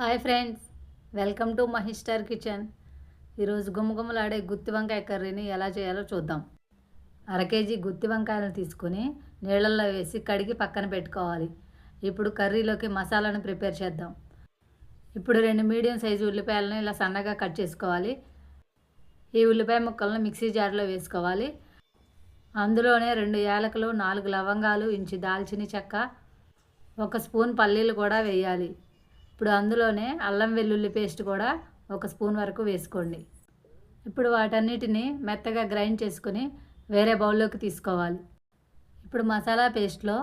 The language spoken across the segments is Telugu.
హాయ్ ఫ్రెండ్స్ వెల్కమ్ టు మహిస్టార్ కిచెన్. ఈరోజు గుమ్మగుమ్మలాడే గుత్తి వంకాయ కర్రీని ఎలా చేయాలో చూద్దాం. అర కేజీ గుత్తి వంకాయలను తీసుకొని నీళ్ళల్లో వేసి కడిగి పక్కన పెట్టుకోవాలి. ఇప్పుడు కర్రీలోకి మసాలాను ప్రిపేర్ చేద్దాం. ఇప్పుడు రెండు మీడియం సైజు ఉల్లిపాయలను ఇలా సన్నగా కట్ చేసుకోవాలి. ఈ ఉల్లిపాయ ముక్కలను మిక్సీ జార్లో వేసుకోవాలి. అందులోనే రెండు యాలకులు నాలుగు లవంగాలు ఇంచి దాల్చిన చెక్క ఒక స్పూన్ పల్లీలు కూడా వేయాలి. ఇప్పుడు అందులోనే అల్లం వెల్లుల్లి పేస్ట్ కూడా ఒక స్పూన్ వరకు వేసుకోండి. ఇప్పుడు వాటన్నిటిని మెత్తగా గ్రైండ్ చేసుకుని వేరే బౌల్లోకి తీసుకోవాలి. ఇప్పుడు మసాలా పేస్ట్లో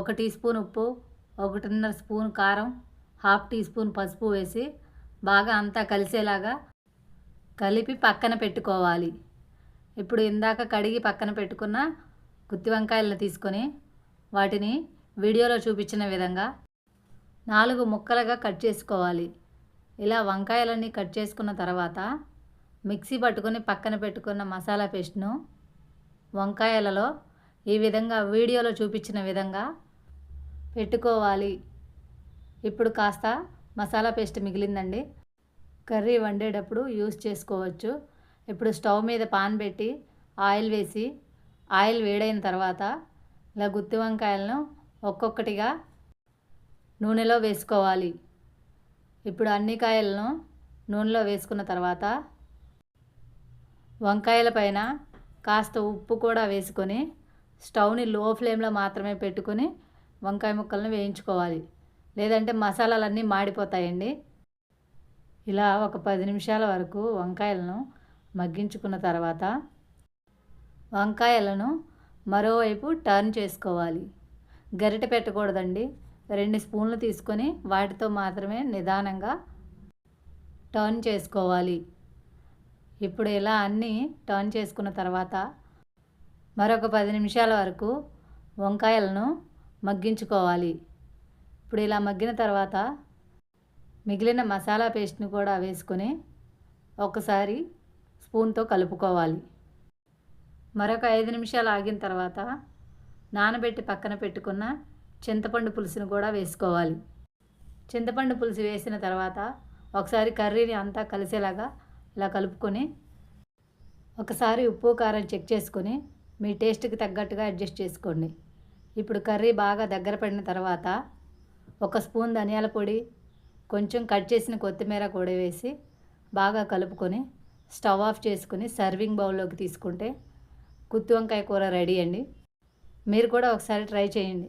ఒక టీ స్పూన్ ఉప్పు ఒకటిన్నర స్పూన్ కారం హాఫ్ టీ స్పూన్ పసుపు వేసి బాగా అంతా కలిసేలాగా కలిపి పక్కన పెట్టుకోవాలి. ఇప్పుడు ఇందాక కడిగి పక్కన పెట్టుకున్న గుత్తి వంకాయలను తీసుకొని వాటిని వీడియోలో చూపించిన విధంగా నాలుగు ముక్కలుగా కట్ చేసుకోవాలి. ఇలా వంకాయలన్నీ కట్ చేసుకున్న తర్వాత మిక్సీ పట్టుకొని పక్కన పెట్టుకున్న మసాలా పేస్ట్ను వంకాయలలో ఈ విధంగా వీడియోలో చూపించిన విధంగా పెట్టుకోవాలి. ఇప్పుడు కాస్త మసాలా పేస్ట్ మిగిలిందండి. కర్రీ వండేటప్పుడు యూస్ చేసుకోవచ్చు. ఇప్పుడు స్టవ్ మీద పాన్ పెట్టి ఆయిల్ వేసి ఆయిల్ వేడైన తర్వాత ఇలా గుత్తి వంకాయలను ఒక్కొక్కటిగా నూనెలో వేసుకోవాలి. ఇప్పుడు అన్ని కాయలను నూనెలో వేసుకున్న తర్వాత వంకాయల పైన కాస్త ఉప్పు కూడా వేసుకొని స్టవ్ని లో ఫ్లేమ్లో మాత్రమే పెట్టుకొని వంకాయ ముక్కలను వేయించుకోవాలి. లేదంటే మసాలాలన్నీ మాడిపోతాయండి. ఇలా ఒక పది నిమిషాల వరకు వంకాయలను మగ్గించుకున్న తర్వాత వంకాయలను మరోవైపు టర్న్ చేసుకోవాలి. గరిట పెట్టకూడదండి. రెండు స్పూన్లు తీసుకొని వాటితో మాత్రమే నిదానంగా టర్న్ చేసుకోవాలి. ఇప్పుడు ఇలా అన్నీ టర్న్ చేసుకున్న తర్వాత మరొక పది నిమిషాల వరకు వంకాయలను మగ్గించుకోవాలి. ఇప్పుడు ఇలా మగ్గిన తర్వాత మిగిలిన మసాలా పేస్ట్ని కూడా వేసుకొని ఒకసారి స్పూన్తో కలుపుకోవాలి. మరొక ఐదు నిమిషాలు ఆగిన తర్వాత నానబెట్టి పక్కన పెట్టుకున్న చింతపండు పులుసును కూడా వేసుకోవాలి. చింతపండు పులుసు వేసిన తర్వాత ఒకసారి కర్రీని అంతా కలిసేలాగా ఇలా కలుపుకొని ఒకసారి ఉప్పు కారం చెక్ చేసుకొని మీ టేస్ట్కి తగ్గట్టుగా అడ్జస్ట్ చేసుకోండి. ఇప్పుడు కర్రీ బాగా దగ్గర పడిన తర్వాత ఒక స్పూన్ ధనియాల పొడి కొంచెం కట్ చేసిన కొత్తిమీర కూడా వేసి బాగా కలుపుకొని స్టవ్ ఆఫ్ చేసుకుని సర్వింగ్ బౌల్లోకి తీసుకుంటే గుత్తి వంకాయ కూర రెడీ అండి. మీరు కూడా ఒకసారి ట్రై చేయండి.